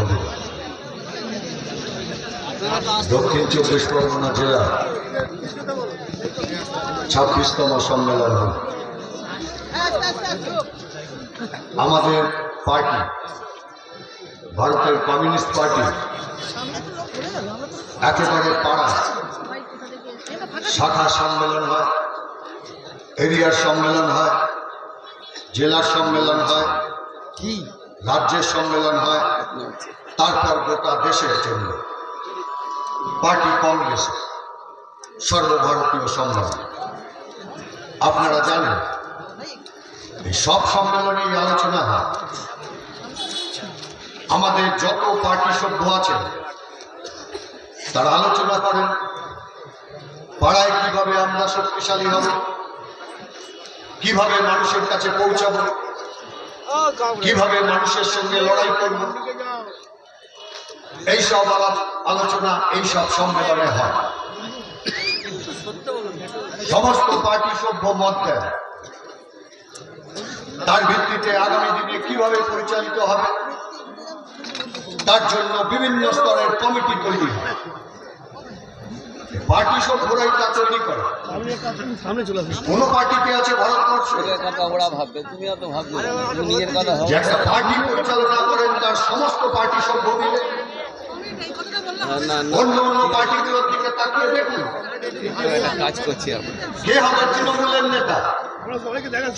এবং দক্ষিণ চব্বিশ পরগনা জেলা ছাব্বিশতম সম্মেলন হল। আমাদের পার্টি, ভারতের কমিউনিস্ট পার্টি, একেবারে পাড়া শাখা সম্মেলন হয়, এরিয়ার সম্মেলন হয়, জেলার সম্মেলন হয়। কি রাজ্যের সম্মেলন হয়? তারপর গোটা দেশের জন্য। পার্টি কংগ্রেস সর্বভারতীয় সম্মেলন। আপনারা জানেন সব সম্মেলনেই আলোচনা হয়। আমাদের যত পার্টি সভ্য আছেন তারা আলোচনা করেন, পাড়ায় কীভাবে আমরা শক্তিশালী হব, কীভাবে মানুষের কাছে পৌঁছাবো কীভাবে মানুষের সঙ্গে লড়াই করব? এইসব আলোচনা এইসব সম্মেলনে হয়। সমস্ত পার্টি সভ্য মত তার ভিত্তিতে আগামী দিনে কীভাবে পরিচালিত হবে? তার জন্য বিভিন্ন স্তরের কমিটি তৈরি হয়। পার্টি সভ্যরাই তা তৈরি করে। কোন পার্টিতে আছে ভারতবর্ষে? কথা ওরা ভাববে তুমিও তো ভাববে নিজের কথা যে একটা পার্টি পরিচালনা করেন তার সমস্ত পার্টি সভ্য মিলে অন্য অন্য পার্টিগুলোর দিকে তাকিয়ে দেখুন। কাজ করছি কে হবে তৃণমূলের নেতা?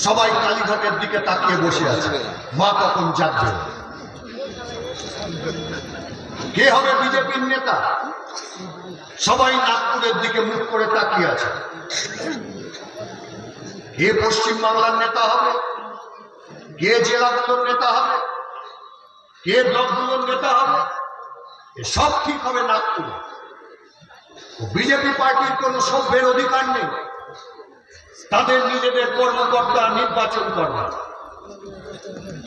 সবাই কালীঘাটের দিকে তাকিয়ে বসে আছে। মা কখন জাগবে। কে হবে বিজেপির নেতা? সবাই নাগপুরের দিকে মুখ করে তাকিয়ে আছে। কে পশ্চিম বাংলার নেতা হবে? কে জেলাগুলোর নেতা হবে? কে ব্লকগুলোর নেতা হবে? সব ঠিক হবে নাগপুরে। বিজেপি পার্টির কোনো সভ্যের অধিকার নেই। তাদের নিজেদের কর্মকর্তা নির্বাচন করবার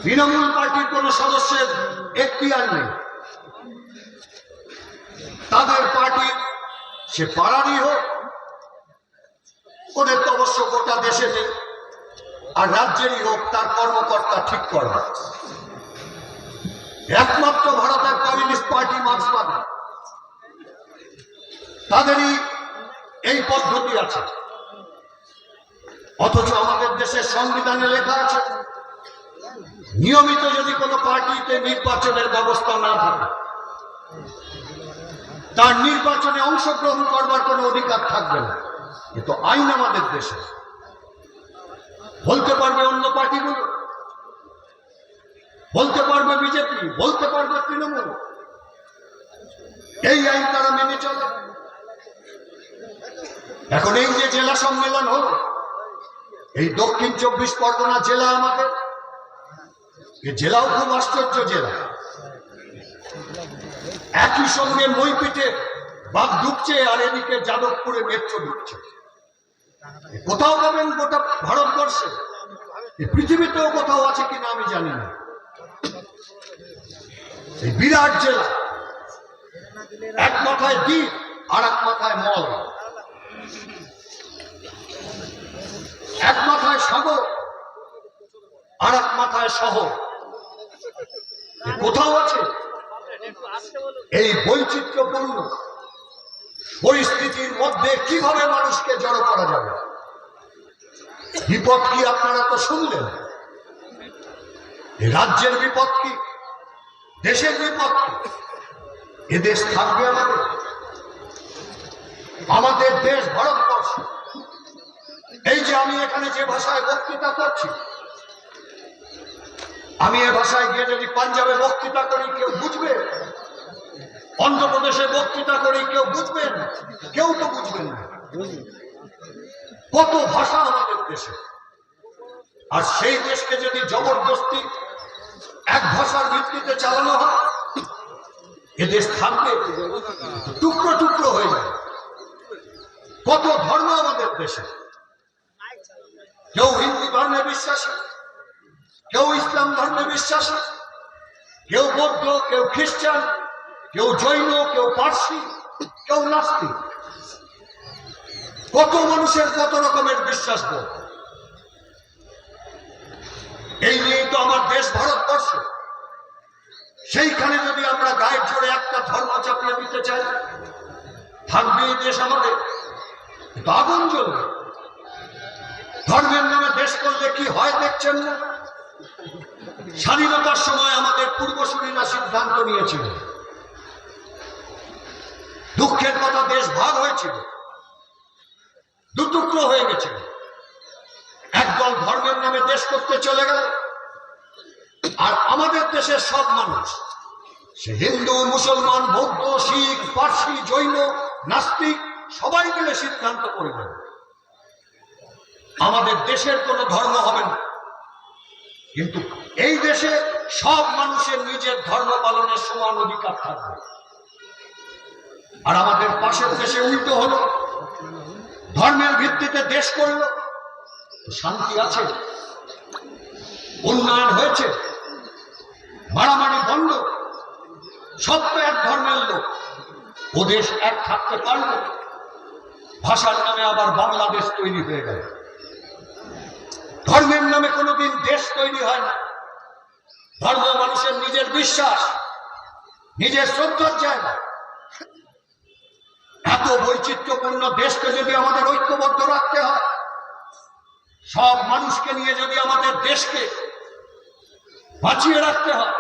তৃণমূল পার্টির কোন সদস্যের এখতিয়ার নেই। তাদের পার্টির সে পাড়ারই হোক, ওদের তো অবশ্য গোটা দেশে নেই, আর রাজ্যেরই হোক, তার কর্মকর্তা ঠিক করবে একমাত্র ভারতের কমিউনিস্ট পার্টি মার্ক্সবাদী তাদেরই এই পদ্ধতি আছে। অথচ আমাদের দেশের সংবিধানে লেখা আছে, নিয়মিত যদি কোনো পার্টিতে নির্বাচনের ব্যবস্থা না থাকে তার নির্বাচনে অংশগ্রহণ করবার কোনো অধিকার থাকবে না। কিন্তু আইন আমাদের দেশে। বলতে পারবে অন্য পার্টিগুলো। বলতে পারবে বিজেপি। বলতে পারবে তৃণমূল। এই আইন তারা মেনে চলে। এখন এই যে জেলা সম্মেলন হলো, এই দক্ষিণ চব্বিশ পরগনা জেলা আমাদের। জেলাও খুব আশ্চর্য জেলা। একই সঙ্গে মই মইপিঠে বাঘ ঢুকছে আর এদিকে যাদবপুরে মেট্রো ঢুকছে। কোথাও পাবেন গোটা ভারতবর্ষে? পৃথিবীতেও কোথাও আছে কিনা আমি জানি না। এই বিরাট জেলা। এক মাথায় দ্বীপ আর এক মাথায় মল। এক মাথায় সাগর আর এক মাথায় শহর। কোথাও আছে? এই বৈচিত্র্যপূর্ণ পরিস্থিতির মধ্যে কীভাবে মানুষকে জড়ো করা যাবে? বিপদ কি আপনারা তো শুনলেন? রাজ্যের বিপদ কি? দেশের বিপদ কি? এ দেশ থাকবে আমাদের। আমাদের দেশ ভারতবর্ষ। এই যে আমি এখানে যে ভাষায় বক্তৃতা করছি আমি এ ভাষায় গিয়ে যদি পাঞ্জাবে বক্তৃতা করি, কেউ বুঝবে? অন্ধ্রপ্রদেশে বক্তৃতা করি, কেউ বুঝবেন কেউ তো বুঝবেন না। কত ভাষা আমাদের দেশে। আর সেই দেশকে যদি জবরদস্তি এক ভাষার ভিত্তিতে চালানো হয়, এ দেশ থাকবে টুকরো টুকরো হয়ে যায় কত ধর্ম আমাদের দেশে। কেউ হিন্দু ধর্মে বিশ্বাসী কেউ ইসলাম ধর্মে বিশ্বাসী কেউ বৌদ্ধ, কেউ খ্রিস্টান, কেউ জৈন, কেউ পার্সি, কেউ নাস্তিক। কত মানুষের কত রকমের বিশ্বাস এই নিয়েই তো আমার দেশ ভারতবর্ষ। সেইখানে যদি আমরা গায়ের জোরে একটা ধর্ম চাপিয়ে দিতে চাই, থাকবে এই দেশ আমাদের। আগুন জ্বলবে। ধর্মের নামে দেশ করলে কি হয় দেখছেন না? স্বাধীনতার সময় আমাদের পূর্বসূরীরা সিদ্ধান্ত নিয়েছিল। দুঃখের কথা দেশ ভাগ হয়েছিল। দুটুকরো হয়ে গেছিল একদল ধর্মের নামে দেশ করতে চলে গেল। আর আমাদের দেশের সব মানুষ, সে হিন্দু, মুসলমান, বৌদ্ধ, শিখ, পার্সি, জৈন, নাস্তিক, সবাই মিলে সিদ্ধান্ত করবেন আমাদের দেশের কোনো ধর্ম হবে না। কিন্তু এই দেশে সব মানুষের নিজের ধর্ম পালনের সমান অধিকার থাকবে। আর আমাদের পাশের দেশে উল্টো হলো, ধর্মের ভিত্তিতে দেশ করল শান্তি আছে, উন্নয়ন হয়েছে, মারামারি বন্ধ, সব তো এক ধর্মের লোক, ও দেশ এক থাকতে পারল, ভাষার নামে আবার বাংলাদেশ তৈরি হয়ে গেল। ধর্মের নামে কোনোদিন দেশ তৈরি হয় না। ধর্ম মানুষের নিজের বিশ্বাস, নিজের শ্রদ্ধার জায়গা। এত বৈচিত্র্যপূর্ণ দেশকে যদি আমাদের ঐক্যবদ্ধ রাখতে হয়, সব মানুষকে নিয়ে যদি আমাদের দেশকে বাঁচিয়ে রাখতে হয়,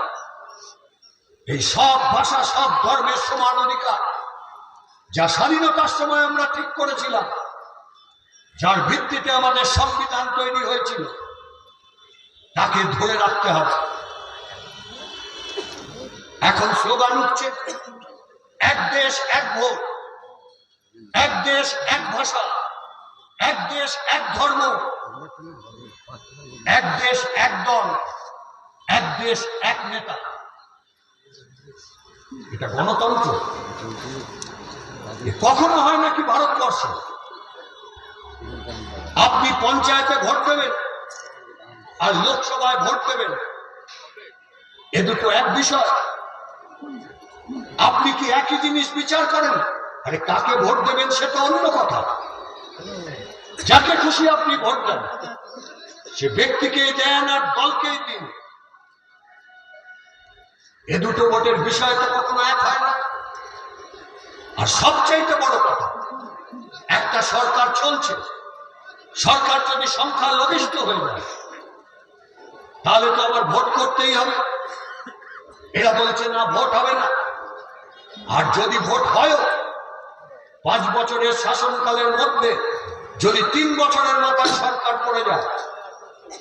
এই সব ভাষা, সব ধর্মের সমান অধিকার, যা স্বাধীনতার সময় আমরা ঠিক করেছিলাম যার ভিত্তিতে আমাদের সংবিধান তৈরি হয়েছিল, তাকে ধরে রাখতে হবে। এখন স্লোগান উঠছে, এক দেশ, এক ভোট, এক দেশ, এক ভাষা, এক দেশ, এক ধর্ম, এক দেশ, এক দল, এক দেশ, এক নেতা। এটা গণতন্ত্র। কখনো হয় নাকি ভারতবর্ষে? আপনি পঞ্চায়েতে ভোট দেবেন আর লোকসভায় ভোট দেবেন। এ দুটো এক বিষয়। আপনি কি একই জিনিস বিচার করেন? আরে কাকে ভোট দেবেন সেটা অন্য কথা। যাকে খুশি আপনি ভোট দেন। সে ব্যক্তিকেই দেন আর দলকেই দিন। এ দুটো ভোটের বিষয় তো কখনো এক হয় না। আর সবচাইতে বড় কথা, একটা সরকার চলছে। সরকার যদি সংখ্যা লঘিষ্ঠ হয়ে যায়, তাহলে তো আবার ভোট করতেই হবে। এরা বলছে, না, ভোট হবে না। আর যদি ভোট হয় পাঁচ বছরের শাসনকালের মধ্যে যদি তিন বছরের মাথায় সরকার পড়ে যায়,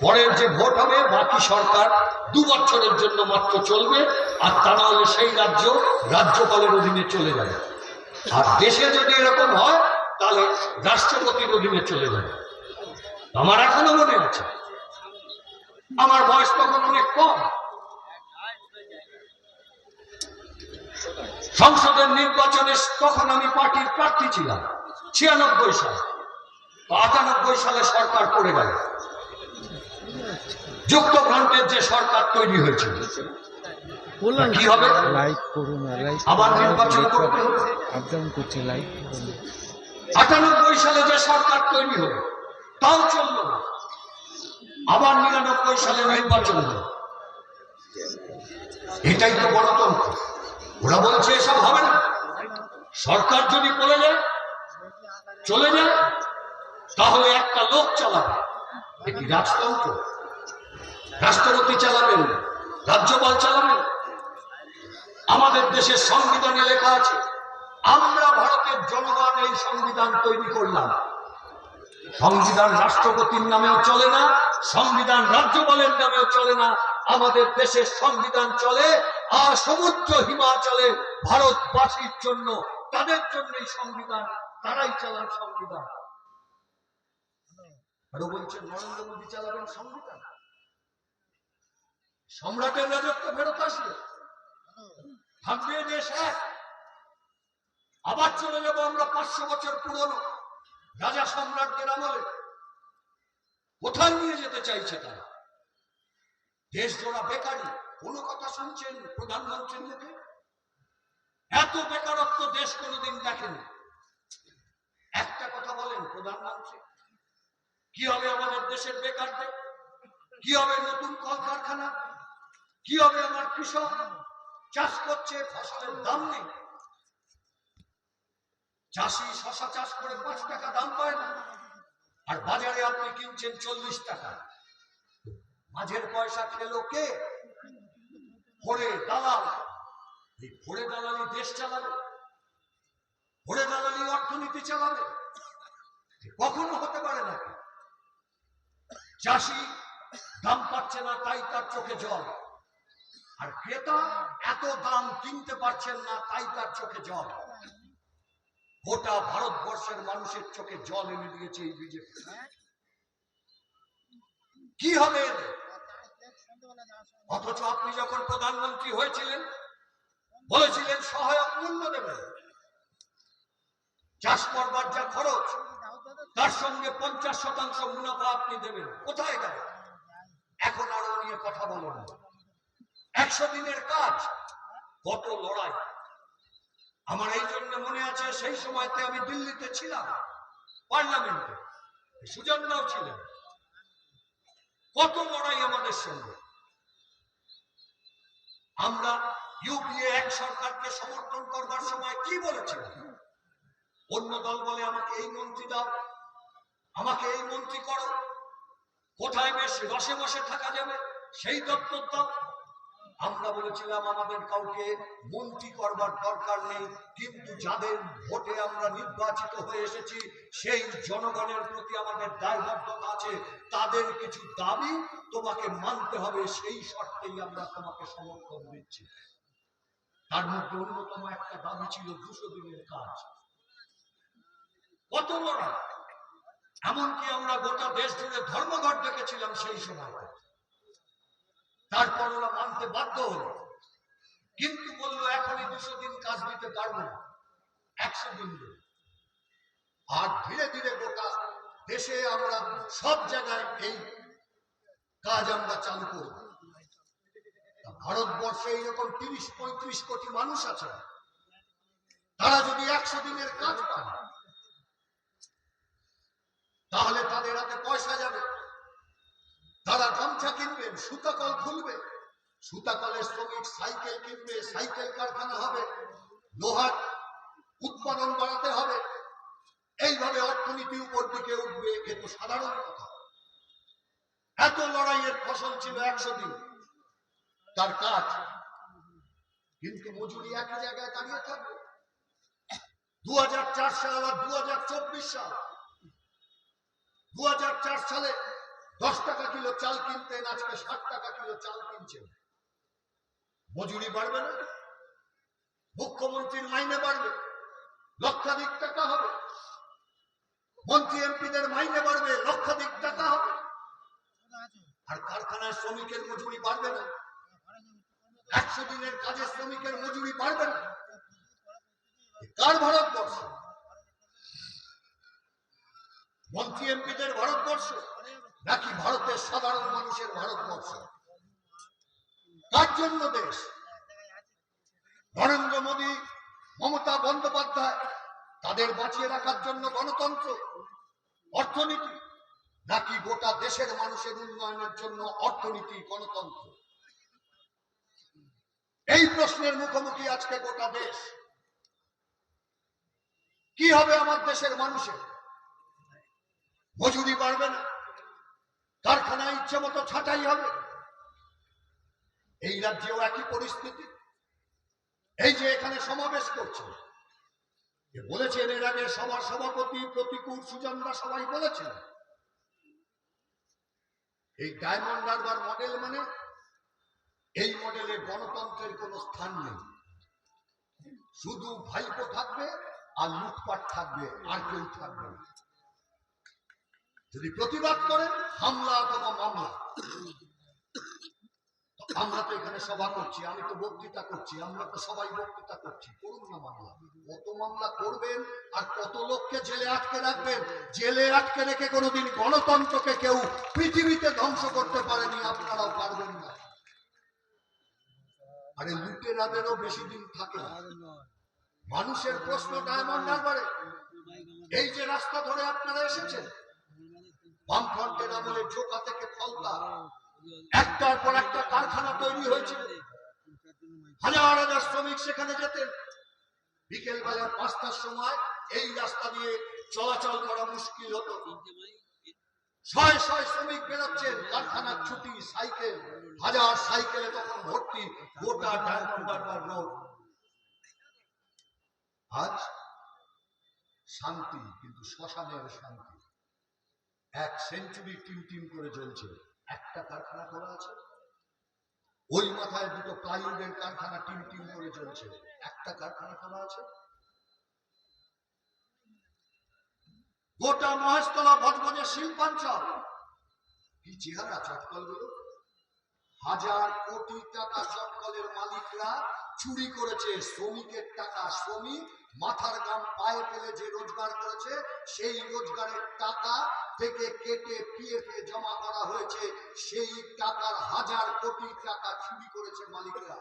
পরের যে ভোট হবে, বাকি সরকার দু বছরের জন্য মাত্র চলবে, আর তা না হলে সেই রাজ্য রাজ্যপালের অধীনে চলে যাবে। আর দেশে যদি এরকম হয়, তাহলে রাষ্ট্রপতির অধীনে চলে যাবে। আমার এখনও মনে আছে। আমার বয়স তখন অনেক কম। সংসদের নির্বাচনে তখন আমি পার্টির প্রার্থী ছিলাম ছিয়ানব্বই সাল। আটানব্বই সালে সরকার পড়ে গেল। যুক্তফ্রন্টের যে সরকার তৈরি হয়েছিল কি হবে? লাইক করুন আবার নির্বাচন করতে হবে। আটানব্বই সালে যে সরকার তৈরি হলো তাও চলল আবার নিরানব্বই সালে নির্বাচন হলো। এটাই তো গণতন্ত্র। ওরা বলছে এসব হবে না। সরকার যদি বলে যায় চলে যায়, তাহলে একটা লোক চালাবে। এটি রাজতন্ত্র? রাষ্ট্রপতি চালাবেন, রাজ্যপাল চালাবেন? আমাদের দেশের সংবিধানে লেখা আছে, আমরা ভারতের জনগণ এই সংবিধান তৈরি করলাম। সংবিধান রাষ্ট্রপতির নামেও চলে না, সংবিধান রাজ্যপালের নামেও চলে না, আমাদের দেশের সংবিধান চলে, আর সমুদ্র হিমাচলে ভারতবাসীর জন্য, তাদের জন্য সংবিধান, তারাই চালান সংবিধান। আরও বলছেন নরেন্দ্র মোদী চালাবেন সংবিধান? সম্রাটের রাজত্ব ফেরত আসবে। থাকবে দেশ এক। আবার চলে যাব আমরা পাঁচশো বছর পুরনো। রাজা সম্রাটদের আমলে কোথায় নিয়ে যেতে চাইছে তারা? দেশ জোড়া বেকারি কোনো কথা শুনছেন প্রধানমন্ত্রীর মুখে এত বেকারত্ব দেশ কোনোদিন দেখেনি। একটা কথা বলেন প্রধানমন্ত্রী, কি হবে আমাদের দেশের বেকারদের? কি হবে নতুন কলকারখানা? কি হবে আমার কৃষক? চাষ করছে, ফসলের দাম নেই। চাষি শশা চাষ করে পাঁচ টাকা দাম পায় না। আর বাজারে আপনি কিনছেন চল্লিশ টাকা। মাঝের পয়সা খেলো কে? ভোরে দালাল। এই ভোরে দালালি দেশ চালাবে। ভোরে দালালি অর্থনীতি চালাবে। কখনো হতে পারে না। চাষি দাম পাচ্ছে না, তাই তার চোখে জল। আর ক্রেতা এত দাম কিনতে পারছেন না, তাই তার চোখে জল। গোটা ভারতবর্ষের মানুষের চোখে জল এনে দিয়েছে এই বিজেপি। কি হবে অথচ আপনি যখন প্রধানমন্ত্রী হয়েছিলেন বলেছিলেন সহায়ক মূল্য দেবেন চাষ করবার যা খরচ তার সঙ্গে পঞ্চাশ শতাংশ মুনাফা আপনি দেবেন। কোথায় গেল এখন আর নিয়ে কথা বলেন একশো দিনের কাজ কত লড়াই। আমার এই জন্য মনে আছে, সেই সময়তে আমি দিল্লিতে ছিলাম, পার্লামেন্টে। সুজনরাও ছিলেন। কত লড়াই আমাদের সঙ্গে। আমরা ইউপিএ এক সরকারকে সমর্থন করবার সময় কি বলেছিলাম অন্য দল বলে, আমাকে এই মন্ত্রী দাও, আমাকে এই মন্ত্রী করো। কোথায় বেশ রসে বসে থাকা যাবে? সেই দপ্তর দাও আমরা বলেছিলাম আমাদের কাউকে মন্ত্রী করবার দরকার নেই, কিন্তু যাদের ভোটে আমরা নির্বাচিত হয়ে এসেছি, সেই জনগণের প্রতি আমাদের দায়বদ্ধতা আছে, তাদের কিছু দাবি তোমাকে মানতে হবে, সেই শর্তেই আমরা তোমাকে সমর্থন দিচ্ছি। তার মধ্যে অন্যতম একটা দাবি ছিল দুশো দিনের কাজ। কত বড় এমনকি আমরা গোটা দেশ জুড়ে ধর্মঘট ডেকেছিলাম সেই সময় তারপর ওরা মানতে বাধ্য হলো। কিন্তু বলল, এখনই দুশো দিন কাজ দিতে পারব না। একশো দিন আর ধীরে ধীরে গোটা দেশে আমরা সব জায়গায় এই কাজ আমরা চালু করব। ভারতবর্ষে এইরকম তিরিশ, পঁয়ত্রিশ কোটি মানুষ আছে। তারা যদি একশো দিনের কাজ পায়, তাহলে তাদের হাতে পয়সা যাবে। তারা গামছা কিনবেন সুতাকল খুলবে সুতাকলের শ্রমিক সাইকেল কিনবে, সাইকেল কারখানা হবে, লোহার উৎপাদন বাড়াতে হবে। এইভাবে অর্থনীতি উপর দিকে উঠবে, এ তো সাধারণ কথা। এত লড়াইয়ের ফসল ছিল একশো দিন। তার কাজ কিন্তু মজুরি একই জায়গায় দাঁড়িয়ে থাকবে। দু সাল আর দু হাজার চব্বিশ সাল। দু হাজার চার সালে দশ টাকা কিলো চাল কিনতেন, আজকে ষাট টাকা কিলো চাল কিনছেন। মজুরি বাড়বে না? মুখ্যমন্ত্রীর মাইনে বাড়বে। লক্ষাধিক টাকা হবে। মন্ত্রী এমপিদের মাইনে বাড়বে, লক্ষাধিক টাকা হবে। আর কারখানায় শ্রমিকের মজুরি বাড়বে না। একশো দিনের কাজের শ্রমিকের মজুরি বাড়বে না। কার ভারতবর্ষ? মন্ত্রী এমপিদের ভারতবর্ষ? নাকি ভারতের সাধারণ মানুষের ভারতবর্ষ? কার জন্য দেশ। নরেন্দ্র মোদী, মমতা বন্দ্যোপাধ্যায়, তাদের বাঁচিয়ে রাখার জন্য গণতন্ত্র, অর্থনীতি, নাকি গোটা দেশের মানুষের উন্নয়নের জন্য অর্থনীতি, গণতন্ত্র? এই প্রশ্নের মুখোমুখি আজকে গোটা দেশ। কি হবে আমার দেশের মানুষের? মজুরি বাড়বে না। কারখানায় ইচ্ছে মতো ছাঁটাই হবে। এই রাজ্যেও একই পরিস্থিতি। এই যে এখানে সমাবেশ করছে বলেছেন এর আগে সবার সভাপতি প্রতিকূল সুজনরা সবাই বলেছেন, এই ডায়মন্ড হারবার মডেল মানে এই মডেলে গণতন্ত্রের কোনো স্থান নেই। শুধু ভাইপো থাকবে আর লুটপাট থাকবে, আর কেউ থাকবে না। যদি প্রতিবাদ করেন হামলা অথবা মামলা। আমরা তো এখানে সভা করছি, আমি তো বক্তৃতা করছি, আমরা তো সবাই বক্তৃতা করছি, করুন না মামলা। কত মামলা করবেন আর কত লোককে জেলে আটকে রাখবেন? জেলে আটকে রেখে কোনোদিন গণতন্ত্রকে কেউ পৃথিবীতে ধ্বংস করতে পারেনি, আপনারাও পারবেন না। আরে লুটেরাদেরও বেশি দিন থাকে না। মানুষের প্রশ্ন ডায়মন্ড হারবারে এই যে রাস্তা ধরে আপনারা এসেছেন বামফ্রন্টের আমলে জোকা থেকে ফলতা। একটার পর একটা কারখানা তৈরি হয়েছিল হাজার হাজার শ্রমিক সেখানে যেতেন। বিকেল বেলা পাঁচটার সময় এই রাস্তা দিয়ে চলাচল করা মুশকিল হতো। ছয় ছয় শ্রমিক বেরোচ্ছেন, কারখানার ছুটি, সাইকেল। হাজার সাইকেলে তখন ভর্তি, গোটা ডায়মন্ড রোড। আজ শান্তি, কিন্তু শ্মশানের শান্তি। এক সেঞ্চুরি টিম টিম করে জ্বলছে। একটা কারখানা খোলা আছে। ওই মাথায় দুটো প্লাইউডের কারখানা টিম টিম করে চলছে একটা কারখানা খোলা আছে। গোটা মহেশতলা ভজভজে শিল্পাঞ্চল। কি চেহারা চটকলগুলো। হাজার কোটি টাকা চটকলের মালিকরা চুরি করেছে। শ্রমিকের টাকা, শ্রমিক মাথার গাম পায়ে ফেলে যে রোজগার করেছে, সেই রোজগারের টাকা থেকে কেটে পিএফে জমা করা হয়েছে সেই টাকার হাজার কোটি টাকা চুরি করেছে মালিকরা।